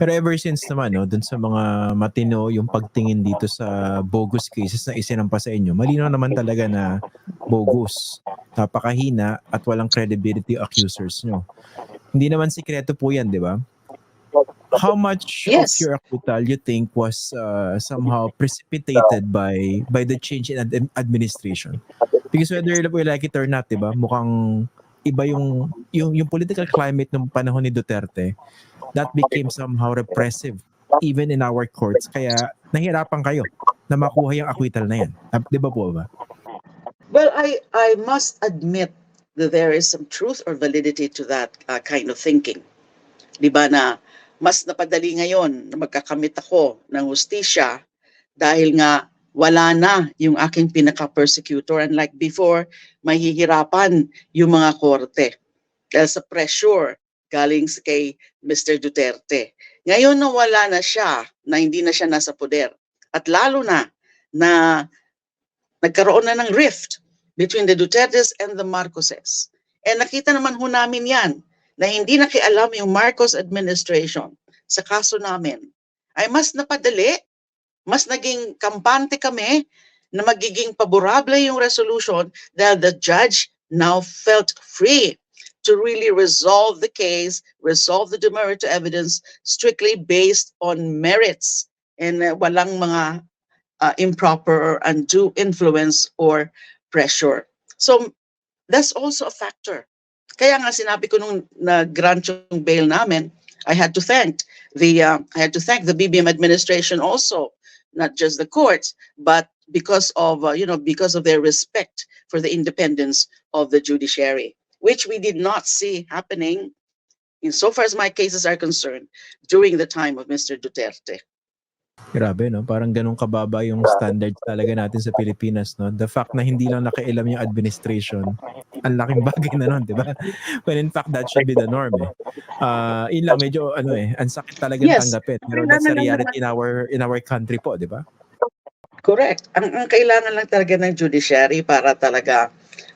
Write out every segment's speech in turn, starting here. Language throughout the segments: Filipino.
Pero ever since naman, no, dun sa mga matino yung pagtingin dito sa bogus cases na isinampa sa inyo, malinaw naman talaga na bogus, napakahina at walang credibility accusers nyo. Hindi naman sikreto po yan, di ba? How much Yes. of your acquittal you think was uh, somehow precipitated by by the change in ad- administration? Because whether we like it or not, di ba, mukhang iba yung, yung, yung political climate ng panahon ni Duterte that became somehow repressive even in our courts. Kaya nahirapan kayo na makuha yung acquittal na yan. Ah, Di ba po ba? Well, I, I must admit that there is some truth or validity to that uh, kind of thinking. Di ba na mas napadali ngayon na magkakamit ako ng hustisya dahil nga wala na yung aking pinaka-persecutor. Unlike before, mahihirapan yung mga korte dahil sa pressure galing kay Mr. Duterte. Ngayon na wala na siya, na hindi na siya nasa poder, at lalo na na nagkaroon na ng rift between the Dutertes and the Marcoses. And nakita naman ho namin yan, na hindi nakialam yung Marcos administration sa kaso namin. Ay mas napadali, mas naging kampante kami na magiging paborable yung resolution dahil the judge now felt free to really resolve the case, resolve the demerit evidence strictly based on merits and uh, walang mga uh, improper or undue influence or pressure. So that's also a factor. Kaya nga sinabi ko nung nag-grant yung bail namin, I had to thank the uh, I had to thank the BBM administration also, not just the courts, but because of uh, you know because of their respect for the independence of the judiciary, which we did not see happening, insofar as my cases are concerned, during the time of Mr. Duterte. Grabe, no? Parang ganun kababa yung standards talaga natin sa Pilipinas, no? The fact na hindi lang nakialam yung administration, ang laking bagay na nun, di ba? When in fact, that should be the norm, eh. Uh, yun lang, medyo, ano eh, ang sakit talaga Yes. tanggapin. Pero that's the reality in our, in our country po, di ba? Correct. Ang, ang kailangan lang talaga ng judiciary para talaga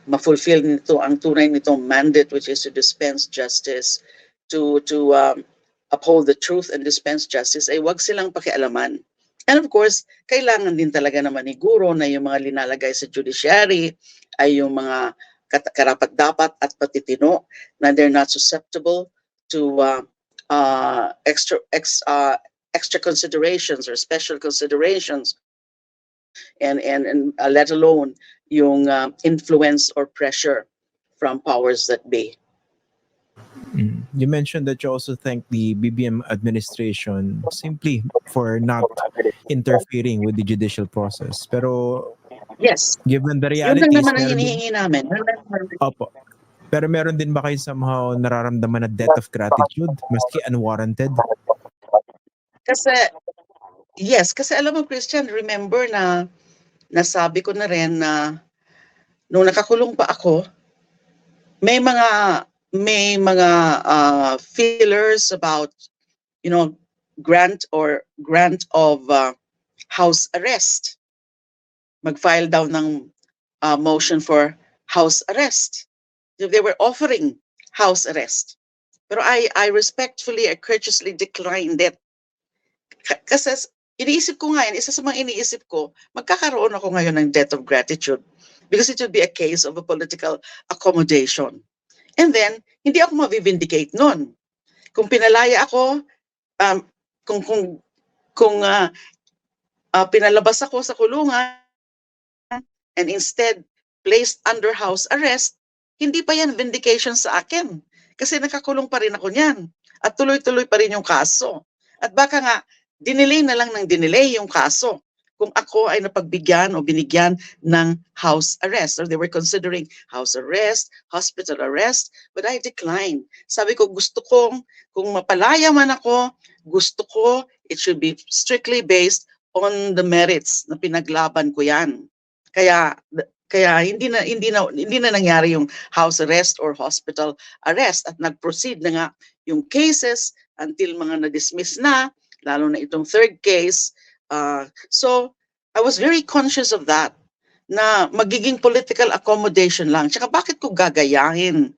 ma-fulfill nito ang tunay nitong mandate which is to dispense justice, to to um, uphold the truth and dispense justice ay wag silang pakialaman. And of course, kailangan din talaga naman ni Guro na yung mga linalagay sa judiciary ay yung mga karapat-dapat at patitino na they're not susceptible to uh, uh, extra ex, uh, extra considerations or special considerations and and and uh, let alone yung uh, influence or pressure from powers that be. Mm. You mentioned that you also thank the BBM administration simply for not interfering with the judicial process. Pero Yes, given the yun lang realities, naman ang hinihingi namin. Opo. Pero meron din ba kayo somehow nararamdaman na debt of gratitude maski unwarranted? Kasi, yes, kasi alam mo Christian, remember na nasabi ko na rin na nung nakakulong pa ako, may mga may mga uh, feelers about you know grant or grant of uh, house arrest. Mag-file daw ng uh, motion for house arrest. They were offering house arrest. Pero I I respectfully, I courteously declined it Ka- kasi iniisip ko nga yan, isa sa mga iniisip ko, magkakaroon ako ngayon ng debt of gratitude because it would be a case of a political accommodation. And then, hindi ako mavivindicate nun. Kung pinalaya ako, um, kung, kung, kung ah, ah, pinalabas ako sa kulungan and instead placed under house arrest, hindi pa yan vindication sa akin. Kasi nakakulong pa rin ako niyan. At tuloy-tuloy pa rin yung kaso. At baka nga, dinelay na lang ng dinelay yung kaso kung ako ay napagbigyan o binigyan ng house arrest or they were considering house arrest, hospital arrest, but I declined. Sabi ko gusto kong kung mapalaya man ako, gusto ko it should be strictly based on the merits na pinaglaban ko 'yan. Kaya kaya hindi na hindi na hindi na nangyari yung house arrest or hospital arrest at nag-proceed na nga yung cases until mga na-dismiss na lalo na itong third case. Uh, so, I was very conscious of that, na magiging political accommodation lang. Tsaka bakit ko gagayahin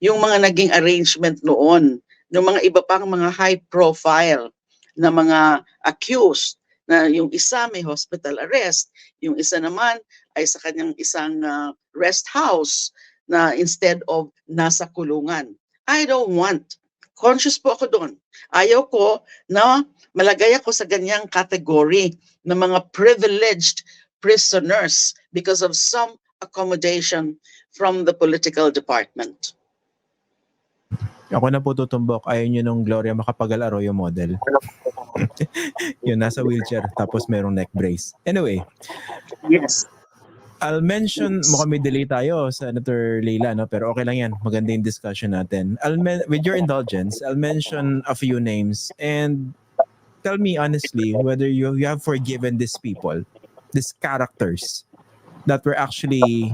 yung mga naging arrangement noon, ng mga iba pang mga high profile na mga accused na yung isa may hospital arrest, yung isa naman ay sa kanyang isang ah, rest house na instead of nasa kulungan. I don't want. Conscious po ako doon. Ayaw ko na malagay ako sa ganyang category ng mga privileged prisoners because of some accommodation from the political department. Ako na po tutumbok. Ayaw nyo nung Gloria Macapagal Arroyo model. yun, nasa wheelchair. Tapos merong neck brace. Anyway, Yes. I'll mention, mukhang may delay tayo, Senator Leila, no? pero okay lang yan. Maganda yung discussion natin. I'll men- with your indulgence, I'll mention a few names and tell me honestly whether you, you have forgiven these people, these characters that were actually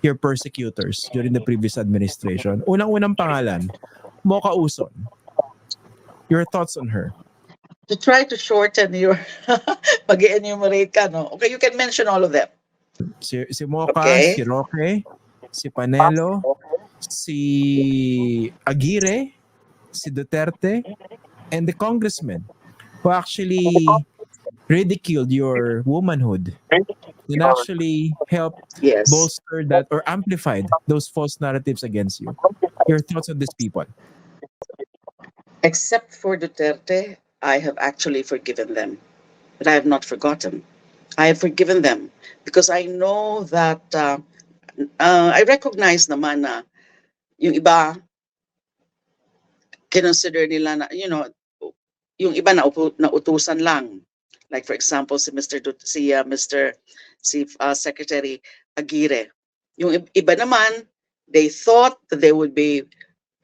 your persecutors during the previous administration. Unang-unang pangalan, Mocha Uson. Your thoughts on her? To try to shorten your pag-enumerate ka, no? Okay, you can mention all of them. Si, si Mocha, Okay. si Roque, si Panelo, si Aguirre, si Duterte, and the congressman who actually ridiculed your womanhood and actually helped Yes. bolster that or amplified those false narratives against you. Your thoughts on these people? Except for Duterte, I have actually forgiven them. But I have not forgotten. I have forgiven them because I know that uh, uh, I recognize naman na yung iba consider nila na, you know, yung iba na, upo, na utusan lang. Like for example, si Mr. Dut- si uh, Mr. si uh, Secretary Aguirre. Yung ib- iba naman, they thought that they would be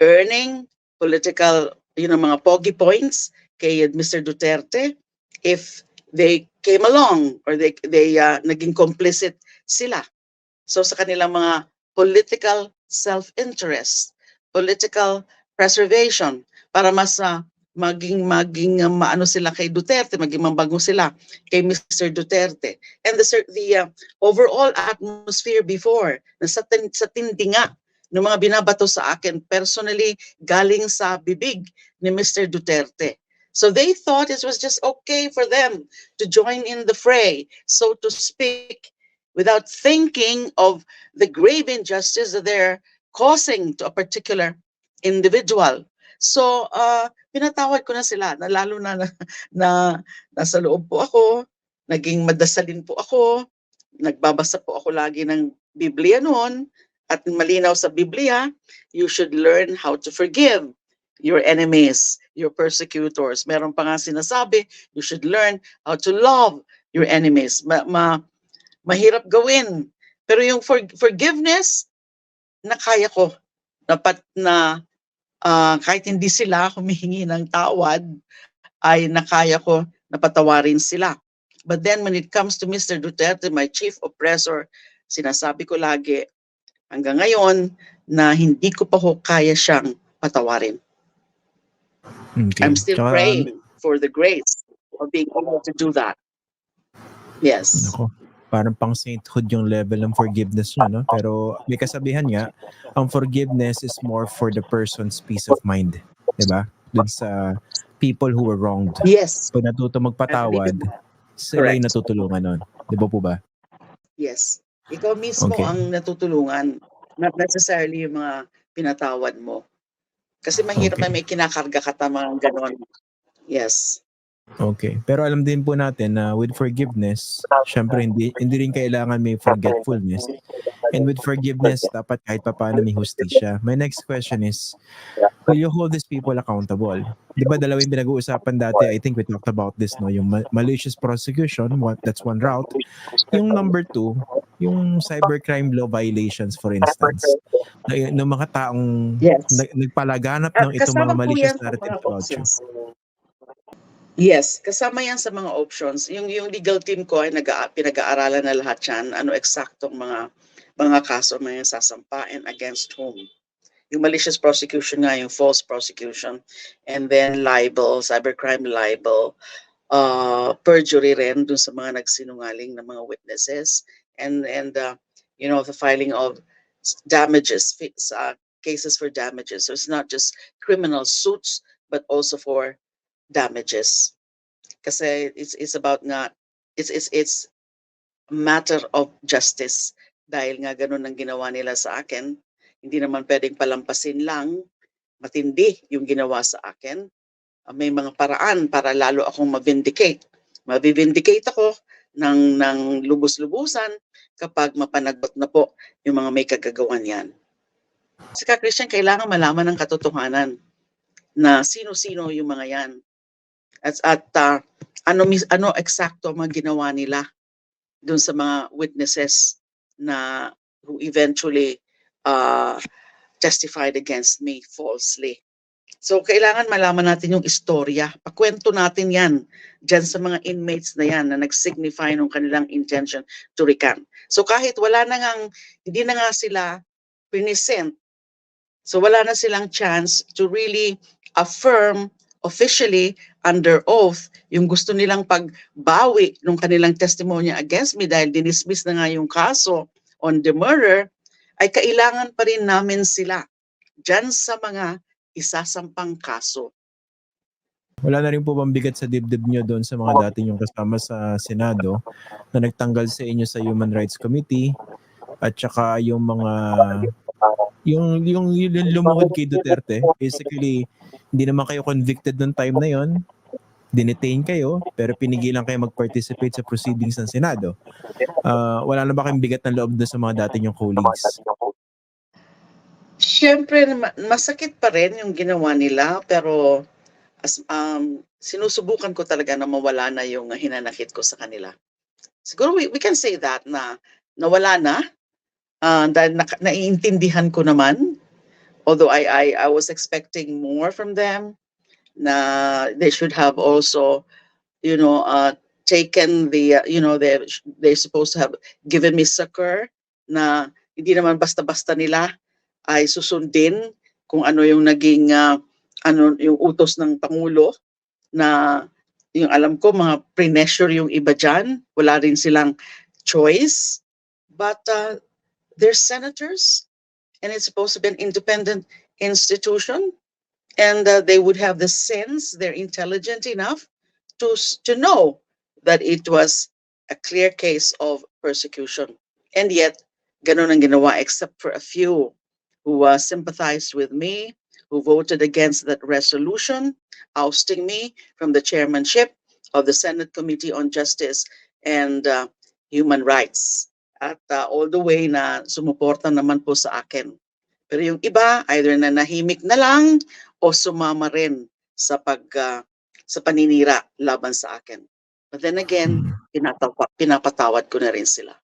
earning political, you know, mga pogi points kay Mr. Duterte if they came along or they they uh, naging complicit sila. So sa kanilang mga political self-interest, political preservation para mas uh, maging maging uh, maano sila kay Duterte, maging mabago sila kay Mr. Duterte. And the the uh, overall atmosphere before na sa, tin- sa tindi ng mga binabato sa akin personally galing sa bibig ni Mr. Duterte. So they thought it was just okay for them to join in the fray, so to speak, without thinking of the grave injustice that they're causing to a particular individual. So, uh, pinatawad ko na sila, na lalo na, na, na nasa loob po ako, naging madasalin po ako, nagbabasa po ako lagi ng Biblia noon, at malinaw sa Biblia, you should learn how to forgive your enemies, your persecutors. Meron pa nga sinasabi, you should learn how to love your enemies. Ma, ma, mahirap gawin. Pero yung for, forgiveness, na kaya ko. Dapat na ah, kahit hindi sila humihingi ng tawad, ay nakaya ko na patawarin sila. But then when it comes to Mr. Duterte, my chief oppressor, sinasabi ko lagi, hanggang ngayon, na hindi ko pa ho kaya siyang patawarin. Okay. I'm still Tsaka, praying for the grace of being able to do that. Yes. Nako, parang pang sainthood yung level ng forgiveness niya, no? Pero may kasabihan nga, ang forgiveness is more for the person's peace of mind. 'Di ba? Dun sa people who were wronged. Yes. Pag natuto magpatawad, sila yung natutulungan nun. Di ba po ba? Yes. Ikaw mismo Okay. ang natutulungan, not necessarily yung mga pinatawad mo. Kasi mahirap Okay. na may kinakarga ka tamang ganon. Yes. Okay. Pero alam din po natin na with forgiveness, syempre hindi, hindi rin kailangan may forgetfulness. And with forgiveness, dapat kahit papaano may hustisya. My next question is, will you hold these people accountable? Di ba dalawa yung pinag-uusapan dati? I think we talked about this, no? Yung ma- malicious prosecution, one, that's one route. Yung number two, yung cybercrime law violations, for instance. Na, ng mga taong Yes. nag- nagpalaganap ng itong mga malicious yan sa narratives mga about you. options. Yes, kasama yan sa mga options. Yung yung legal team ko ay nag pinag-aaralan na lahat yan. Ano eksaktong mga mga kaso may sasampain against whom. Yung malicious prosecution nga, yung false prosecution, and then libel, cybercrime libel, uh, perjury rin dun sa mga nagsinungaling na mga witnesses, and and uh, you know the filing of damages, sa cases for damages. So it's not just criminal suits, but also for damages. Kasi it's it's about nga it's it's it's matter of justice dahil nga ganun ang ginawa nila sa akin. Hindi naman pwedeng palampasin lang matindi yung ginawa sa akin. Ah, May mga paraan para lalo akong ma-vindicate. Mabivindicate ako ng, ng lubos-lubusan kapag mapanagot na po yung mga may kagagawan yan. Saka Christian, kailangan malaman ng katotohanan na sino-sino yung mga yan. At, at ah, ano, ano eksakto mga ginawa nila dun sa mga witnesses na who eventually uh, testified against me falsely. So, kailangan malaman natin yung istorya. Pakwento natin yan dyan sa mga inmates na yan na nag-signify ng kanilang intention to recant. So, kahit wala na ngang, hindi na nga sila present, so wala na silang chance to really affirm officially under oath yung gusto nilang pagbawi ng kanilang testimonya against me dahil dinismiss na nga yung kaso on the murder, ay kailangan pa rin namin sila dyan sa mga isasampang kaso. Wala na rin po bang bigat sa dibdib nyo doon sa mga dati yung kasama sa Senado na nagtanggal sa inyo sa Human Rights Committee at saka yung mga yung yung, yung lumuhod kay Duterte basically hindi naman kayo convicted ng time na yon dinetain kayo pero pinigilan kayo mag-participate sa proceedings ng Senado. Ah, wala na ba kayong bigat ng loob doon sa mga dati yung colleagues Siyempre, ma- masakit pa rin yung ginawa nila, pero as, um, sinusubukan ko talaga na mawala na yung hinanakit ko sa kanila. Siguro we, we can say that na nawala na ah, dahil na, naiintindihan ko naman although I, I I was expecting more from them na they should have also you know uh, taken the uh, you know they they're supposed to have given me succor na hindi naman basta-basta nila ay susundin kung ano yung naging ah, ano yung utos ng pangulo na yung alam ko mga pre-measure yung iba dyan. Wala rin silang choice. But uh, they're senators and it's supposed to be an independent institution and uh, they would have the sense they're intelligent enough to to know that it was a clear case of persecution. And yet ganun ang ginawa except for a few who uh, sympathized with me who voted against that resolution ousting me from the chairmanship of the Senate Committee on Justice and uh, Human Rights at uh, all the way na sumuporta naman po sa akin. Pero yung iba, either na nahimik na lang o sumama rin sa pag uh, sa paninira laban sa akin. But then again, pinatawa, pinapatawad ko na rin sila.